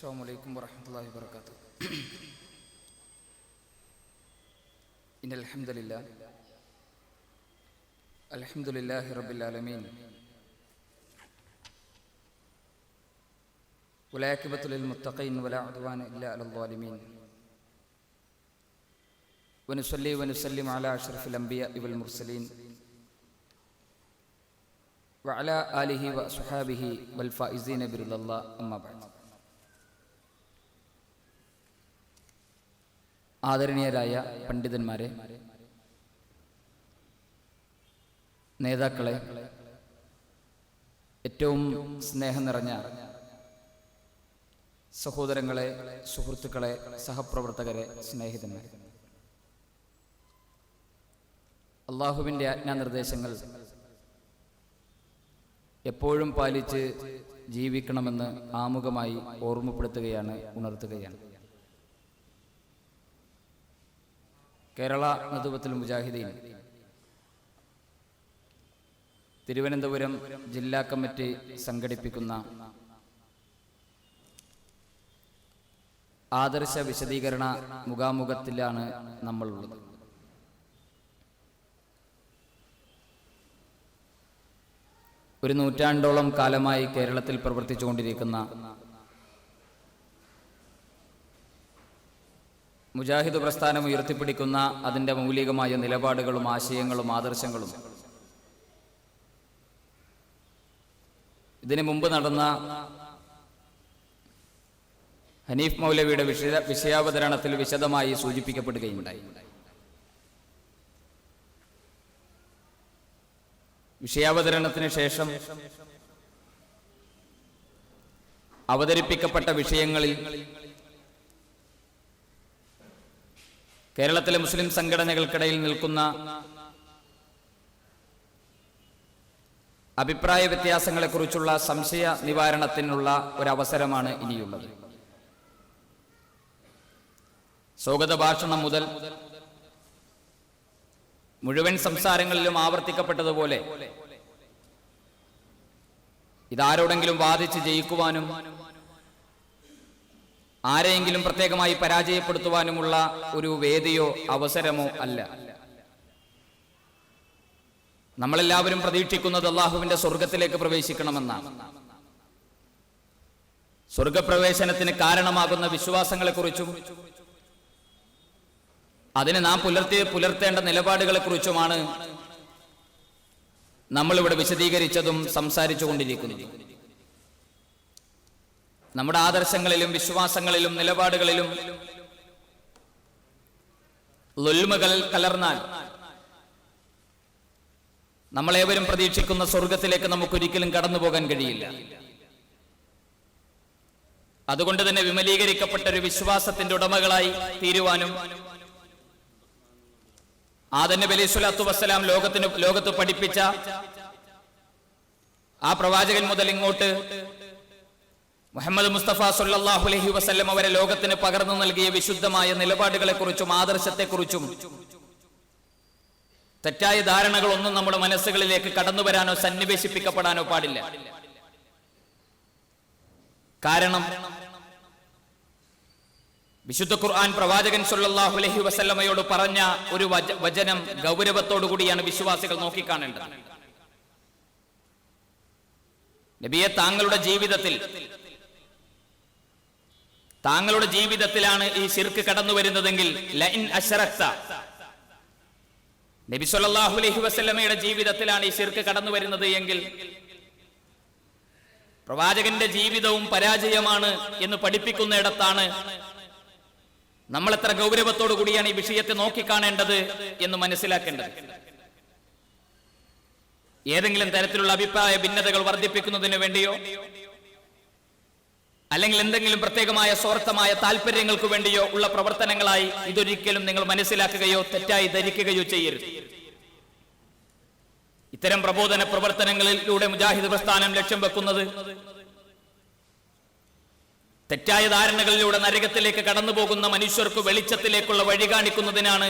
السلام عليكم ورحمة الله وبركاته. إن الحمد لله. الحمد لله رب العالمين. والعاقبة للمتقين ولا عدوان إلا على الظالمين. ونصلي ونسلم على أشرف الأنبياء والمرسلين. وعلى آله وأصحابه والفائزين برضا الله أما بعد. ആദരണീയരായ പണ്ഡിതന്മാരെ നേതാക്കളെ ഏറ്റവും സ്നേഹം നിറഞ്ഞ സഹോദരങ്ങളെ സുഹൃത്തുക്കളെ സഹപ്രവർത്തകരെ സ്നേഹിതന്മാരെ. അള്ളാഹുവിന്റെ ആജ്ഞാനിർദ്ദേശങ്ങൾ എപ്പോഴും പാലിച്ച് ജീവിക്കണമെന്ന് ആമുഖമായി ഓർമ്മപ്പെടുത്തുകയാണ് ഉണർത്തുകയാണ്. കേരള നദുവത്തുൽ മുജാഹിദീൻ. തിരുവനന്തപുരം ജില്ലാ കമ്മിറ്റി സംഘടിപ്പിക്കുന്ന ആദർശ വിശദീകരണ മുഖാമുഖത്തിലാണ് നമ്മളുള്ളത്. ഒരു നൂറ്റാണ്ടോളം കാലമായി കേരളത്തിൽ പ്രവർത്തിച്ചുകൊണ്ടിരിക്കുന്ന മുജാഹിദ് പ്രസ്ഥാനം ഉയർത്തിപ്പിടിക്കുന്ന അതിന്റെ മൗലികമായ നിലപാടുകളും ആശയങ്ങളും ആദർശങ്ങളും. ഇതിനു മുമ്പ് നടന്ന ഹനീഫ് മൗലവിയുടെ വിഷയ വിഷയാവതരണത്തിൽ വിശദമായി സൂചിപ്പിക്കപ്പെടുകയുണ്ടായി. വിഷയാവതരണത്തിന് ശേഷം അവതരിപ്പിക്കപ്പെട്ട വിഷയങ്ങളിൽ കേരളത്തിലെ മുസ്ലിം സംഘടനകൾക്കിടയിൽ നിൽക്കുന്ന അഭിപ്രായ വ്യത്യാസങ്ങളെക്കുറിച്ചുള്ള സംശയ നിവാരണത്തിനുള്ള ഒരവസരമാണ് ഇനിയുള്ളത്. സ്വാഗത ഭാഷണം മുതൽ മുഴുവൻ സംസാരങ്ങളിലും ആവർത്തിക്കപ്പെട്ടതുപോലെ ഇതാരോടെങ്കിലും വാദിച്ച് ജയിക്കുവാനും ആരെയെങ്കിലും പ്രത്യേകമായി പരാജയപ്പെടുത്തുവാനുമുള്ള ഒരു വേദിയോ അവസരമോ അല്ല. നമ്മളെല്ലാവരും പ്രതീക്ഷിക്കുന്നത് അള്ളാഹുവിന്റെ സ്വർഗത്തിലേക്ക് പ്രവേശിക്കണമെന്നാണ്. സ്വർഗപ്രവേശനത്തിന് കാരണമാകുന്ന വിശ്വാസങ്ങളെക്കുറിച്ചും അതിന് നാം പുലർത്തി പുലർത്തേണ്ട നിലപാടുകളെക്കുറിച്ചുമാണ് നമ്മളിവിടെ വിശദീകരിച്ചതും സംസാരിച്ചു കൊണ്ടിരിക്കുന്നതും നമ്മുടെ ആദർശങ്ങളിലും വിശ്വാസങ്ങളിലും നിലപാടുകളിലും ലൊൽമകൾ കലർന്നാൽ നമ്മളേവരും പ്രതീക്ഷിക്കുന്ന സ്വർഗത്തിലേക്ക് നമുക്കൊരിക്കലും കടന്നു പോകാൻ കഴിയില്ല. അതുകൊണ്ട് തന്നെ വിമലീകരിക്കപ്പെട്ട ഒരു വിശ്വാസത്തിന്റെ ഉടമകളായി തീരുവാനും ആദന്യ സ്വലാത്തു വസ്സലാം ലോകത്തിന് ലോകത്ത് പഠിപ്പിച്ച ആ പ്രവാചകൻ മുതൽ ഇങ്ങോട്ട് മുഹമ്മദ് മുസ്തഫ സല്ലാഹു അലഹി വസ്ല്ലം അവരെ ലോകത്തിന് പകർന്നു നൽകിയ വിശുദ്ധമായ നിലപാടുകളെക്കുറിച്ചും ആദർശത്തെക്കുറിച്ചും തെറ്റായ ധാരണകളൊന്നും നമ്മുടെ മനസ്സുകളിലേക്ക് കടന്നു വരാനോ സന്നിവേശിപ്പിക്കപ്പെടാനോ പാടില്ല. കാരണം വിശുദ്ധ ഖുർആൻ പ്രവാചകൻ സല്ലല്ലാഹു അലൈഹി വസല്ലമയോട് പറഞ്ഞ ഒരു വചനം ഗൗരവത്തോടു കൂടിയാണ് വിശ്വാസികൾ നോക്കിക്കാണേണ്ടത്. നബിയെ താങ്കളുടെ ജീവിതത്തിൽ താങ്കളുടെ ജീവിതത്തിലാണ് ഈ ശിർക്ക് കടന്നു വരുന്നതെങ്കിൽ ലൈൻ അശറക്ത നബി സല്ലല്ലാഹു അലൈഹി വസല്ലമയുടെ ജീവിതത്തിലാണ് ഈ ശിർക്ക് കടന്നു വരുന്നത് എങ്കിൽ പ്രവാചകന്റെ ജീവിതവും പരാജയമാണ് എന്ന് പഠിപ്പിക്കുന്നിടത്താണ് നമ്മൾ എത്ര ഗൗരവത്തോടു കൂടിയാണ് ഈ വിഷയത്തെ നോക്കിക്കാണേണ്ടത് എന്ന് മനസ്സിലാക്കേണ്ടത്. ഏതെങ്കിലും തരത്തിലുള്ള അഭിപ്രായ ഭിന്നതകൾ വർദ്ധിപ്പിക്കുന്നതിന് വേണ്ടിയോ അല്ലെങ്കിൽ എന്തെങ്കിലും പ്രത്യേകമായ സ്വാർത്ഥമായ താല്പര്യങ്ങൾക്ക് വേണ്ടിയോ ഉള്ള പ്രവർത്തനങ്ങളായി ഇതൊരിക്കലും നിങ്ങൾ മനസ്സിലാക്കുകയോ തെറ്റായി ധരിക്കുകയോ ചെയ്യരുത്. ഇത്തരം പ്രബോധന പ്രവർത്തനങ്ങളിലൂടെ മുജാഹിദ് പ്രസ്ഥാനം ലക്ഷ്യം വെക്കുന്നത് തെറ്റായ ധാരണകളിലൂടെ നരകത്തിലേക്ക് കടന്നു പോകുന്ന മനുഷ്യർക്ക് വെളിച്ചത്തിലേക്കുള്ള വഴി കാണിക്കുന്നതിനാണ്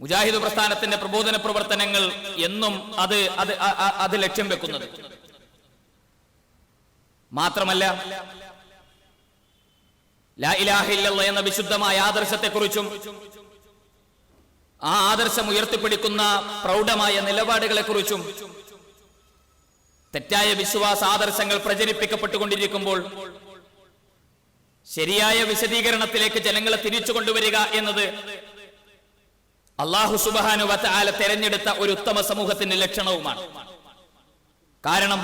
മുജാഹിദ് പ്രസ്ഥാനത്തിന്റെ പ്രബോധന പ്രവർത്തനങ്ങൾ എന്നും അത് അത് അത് ലക്ഷ്യം വെക്കുന്നത്. മാത്രമല്ല എന്ന വിശുദ്ധമായ ആദർശത്തെക്കുറിച്ചും ആ ആദർശം ഉയർത്തിപ്പിടിക്കുന്ന പ്രൗഢമായ നിലപാടുകളെക്കുറിച്ചും തെറ്റായ വിശ്വാസ ആദർശങ്ങൾ പ്രചരിപ്പിക്കപ്പെട്ടുകൊണ്ടിരിക്കുമ്പോൾ ശരിയായ വിശദീകരണത്തിലേക്ക് ജനങ്ങളെ തിരിച്ചു കൊണ്ടുവരിക എന്നത് അള്ളാഹു സുബാനു വല തെരഞ്ഞെടുത്ത ഒരു ഉത്തമ സമൂഹത്തിന്റെ ലക്ഷണവുമാണ്. കാരണം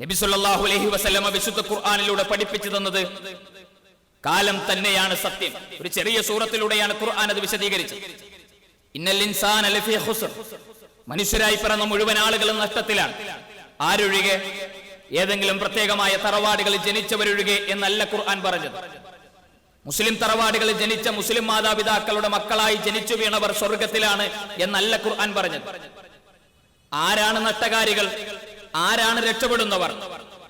നബി സല്ലല്ലാഹു അലൈഹി വിശുദ്ധ ഖുർആനിലൂടെ പഠിപ്പിച്ചു തന്നത് കാലം തന്നെയാണ് സത്യം. ഒരു ചെറിയ സൂറത്തിലൂടെയാണ് ഖുർആൻ അത് വിശദീകരിച്ചത്. മനുഷ്യരായി പിറന്ന മുഴുവൻ ആളുകളും നഷ്ടത്തിലാണ്. ആരൊഴികെ? ഏതെങ്കിലും പ്രത്യേകമായ തറവാടുകളിൽ ജനിച്ചവരൊഴികെ എന്നല്ല ഖുർആൻ പറഞ്ഞത്. മുസ്ലിം തറവാടുകളിൽ ജനിച്ച മുസ്ലിം മാതാപിതാക്കളുടെ മക്കളായി ജനിച്ചു വീണവർ സ്വർഗത്തിലാണ് എന്നല്ല ഖുർആൻ പറഞ്ഞത്. ആരാണ് നഷ്ടകാരികൾ? ആരാണ് രക്ഷപ്പെടുന്നവർ?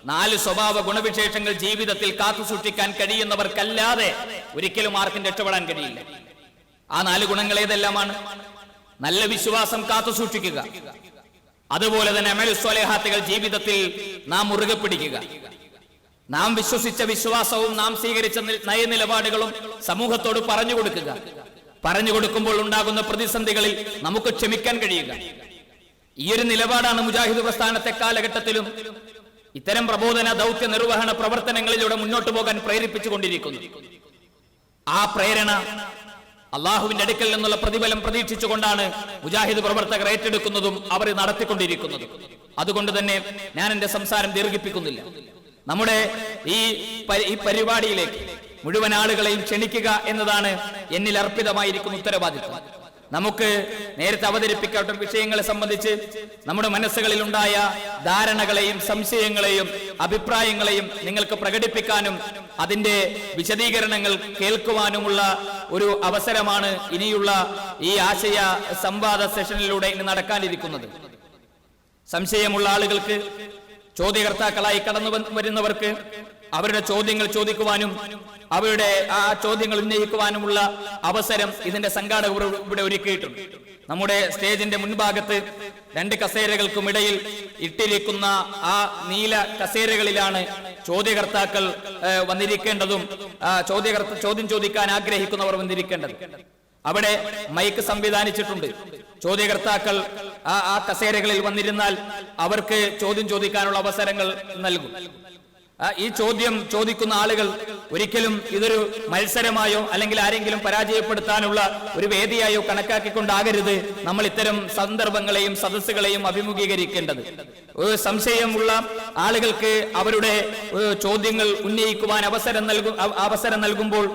നാല് സ്വഭാവ ഗുണവിശേഷങ്ങൾ ജീവിതത്തിൽ കാത്തു സൂക്ഷിക്കാൻ കഴിയുന്നവർക്കല്ലാതെ ഒരിക്കലും ആർക്കും രക്ഷപ്പെടാൻ കഴിയില്ല. ആ നാല് ഗുണങ്ങൾ ഏതെല്ലാമാണ്? നല്ല വിശ്വാസം കാത്തു സൂക്ഷിക്കുക. അതുപോലെ തന്നെ അമൽ സ്വലേഹാത്തുകൾ ജീവിതത്തിൽ നാം മുറുകെ പിടിക്കുക. നാം വിശ്വസിച്ച വിശ്വാസവും നാം സ്വീകരിച്ച നയ നയനിലപാടുകളും സമൂഹത്തോട് പറഞ്ഞു കൊടുക്കുക. പറഞ്ഞു കൊടുക്കുമ്പോൾ ഉണ്ടാകുന്ന പ്രതിസന്ധികളിൽ നമുക്ക് ക്ഷമിക്കാൻ കഴിയുക. ഈ ഒരു നിലപാടാണ് മുജാഹിദ് പ്രസ്ഥാനത്തെ കാലഘട്ടത്തിലും ഇത്തരം പ്രബോധന ദൗത്യ നിർവഹണ പ്രവർത്തനങ്ങളിലൂടെ മുന്നോട്ട് പോകാൻ പ്രേരിപ്പിച്ചുകൊണ്ടിരിക്കുന്നു ആ പ്രേരണ അള്ളാഹുവിന്റെ അടുക്കൽ നിന്നുള്ള പ്രതിഫലം പ്രതീക്ഷിച്ചുകൊണ്ടാണ് മുജാഹിദ് പ്രവർത്തകർ ഏറ്റെടുക്കുന്നതും അവർ നടത്തിക്കൊണ്ടിരിക്കുന്നതും. അതുകൊണ്ട് തന്നെ ഞാൻ എന്റെ സംസാരം ദീർഘിപ്പിക്കുന്നില്ല. നമ്മുടെ ഈ ഈ പരിപാടിയിലേക്ക് മുഴുവൻ ആളുകളെയും ക്ഷണിക്കുക എന്നതാണ് എന്നിൽ അർപ്പിതമായിരിക്കുന്ന ഉത്തരവാദിത്വം. നമുക്ക് നേരത്തെ അവതരിപ്പിക്കാത്ത വിഷയങ്ങളെ സംബന്ധിച്ച് നമ്മുടെ മനസ്സുകളിൽ ഉണ്ടായ ധാരണകളെയും സംശയങ്ങളെയും അഭിപ്രായങ്ങളെയും നിങ്ങൾക്ക് പ്രകടിപ്പിക്കാനും അതിന്റെ വിശദീകരണങ്ങൾ കേൾക്കുവാനുമുള്ള ഒരു അവസരമാണ് ഇനിയുള്ള ഈ ആശയ സംവാദ സെഷനിലൂടെ ഇനി നടക്കാനിരിക്കുന്നത്. സംശയമുള്ള ആളുകൾക്ക് ചോദ്യകർത്താക്കളായി കടന്നു വരുന്നവർക്ക് അവരുടെ ചോദ്യങ്ങൾ ചോദിക്കുവാനും അവരുടെ ആ ചോദ്യങ്ങൾ ഉന്നയിക്കുവാനുമുള്ള അവസരം ഇതിന്റെ സംഘാടകർ ഇവിടെ ഒരുക്കിയിട്ടുണ്ട്. നമ്മുടെ സ്റ്റേജിന്റെ മുൻഭാഗത്ത് രണ്ട് കസേരകൾക്കുമിടയിൽ ഇട്ടിരിക്കുന്ന ആ നീല കസേരകളിലാണ് ചോദ്യകർത്താക്കൾ വന്നിരിക്കേണ്ടതും ചോദ്യകർത്ത ചോദ്യം ചോദിക്കാൻ ആഗ്രഹിക്കുന്നവർ വന്നിരിക്കേണ്ടത്. അവിടെ മൈക്ക് സംവിധാനിച്ചിട്ടുണ്ട്. ചോദ്യകർത്താക്കൾ ആ ആ കസേരകളിൽ വന്നിരുന്നാൽ അവർക്ക് ചോദ്യം ചോദിക്കാനുള്ള അവസരങ്ങൾ നൽകും. ഈ ചോദ്യം ചോദിക്കുന്ന ആളുകൾ ഒരിക്കലും ഇതൊരു മത്സരമായോ അല്ലെങ്കിൽ ആരെങ്കിലും പരാജയപ്പെടുത്താനുള്ള ഒരു വേദിയായോ കണക്കാക്കിക്കൊണ്ടാകരുത്. നമ്മൾ ഇത്തരം സന്ദർഭങ്ങളെയും സദസ്സുകളെയും അഭിമുഖീകരിക്കേണ്ടത്. ഒരു സംശയമുള്ള ആളുകൾക്ക് അവരുടെ ചോദ്യങ്ങൾ ഉന്നയിക്കുവാൻ അവസരം നൽകും അവസരം നൽകുമ്പോൾ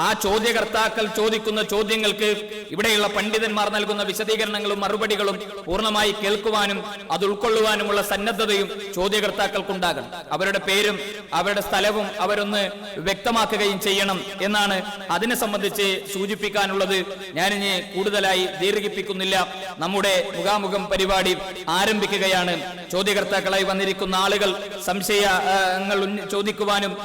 ആ ചോദ്യകർത്താക്കൾ ചോദിക്കുന്ന ചോദ്യങ്ങൾക്ക് ഇവിടെയുള്ള പണ്ഡിതന്മാർ നൽകുന്ന വിശദീകരണങ്ങളും മറുപടികളും പൂർണമായി കേൾക്കുവാനും അത് ഉൾക്കൊള്ളുവാനുമുള്ള സന്നദ്ധതയും ചോദ്യകർത്താക്കൾക്കുണ്ടാകണം. അവരുടെ പേരും അവരുടെ സ്ഥലവും അവരൊന്ന് വ്യക്തമാക്കുകയും ചെയ്യണം എന്നാണ് അതിനെ സംബന്ധിച്ച് സൂചിപ്പിക്കാനുള്ളത്. ഞാനിനി കൂടുതലായി ദീർഘിപ്പിക്കുന്നില്ല. നമ്മുടെ മുഖാമുഖം പരിപാടി ആരംഭിക്കുകയാണ്. ചോദ്യകർത്താക്കളായി വന്നിരിക്കുന്ന ആളുകൾ സംശയങ്ങൾ ചോദിക്കുവാനും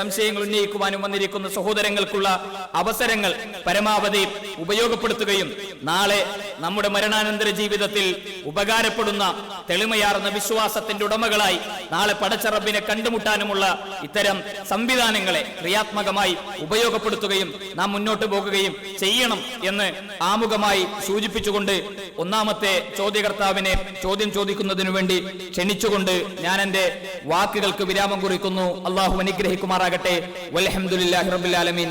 സംശയങ്ങൾ ഉന്നയിക്കുവാനും വന്നിരിക്കുന്ന സഹോദരങ്ങൾക്കുള്ള അവസരങ്ങൾ പരമാവധി ഉപയോഗപ്പെടുത്തുകയും നാളെ നമ്മുടെ മരണാനന്തര ജീവിതത്തിൽ ഉപകാരപ്പെടുന്ന തെളിമയാർന്ന വിശ്വാസത്തിന്റെ ഉടമകളായി നാളെ പടച്ചറബിനെ കണ്ടുമുട്ടാനുമുള്ള ഇത്തരം സംവിധാനങ്ങളെ ക്രിയാത്മകമായി ഉപയോഗപ്പെടുത്തുകയും നാം മുന്നോട്ട് പോകുകയും ചെയ്യണം എന്ന് ആമുഖമായി സൂചിപ്പിച്ചുകൊണ്ട് ഒന്നാമത്തെ ചോദ്യകർത്താവിനെ ചോദ്യം ചോദിക്കുന്നതിനു വേണ്ടി ക്ഷണിച്ചുകൊണ്ട് ഞാൻ എന്റെ വാക്കുകൾക്ക് വിരാമം കുറിക്കുന്നു. അള്ളാഹു അനുഗ്രഹിക്കുമാറാകട്ടെ. വലഹമുല്ലാഹി റബുലാലമീൻ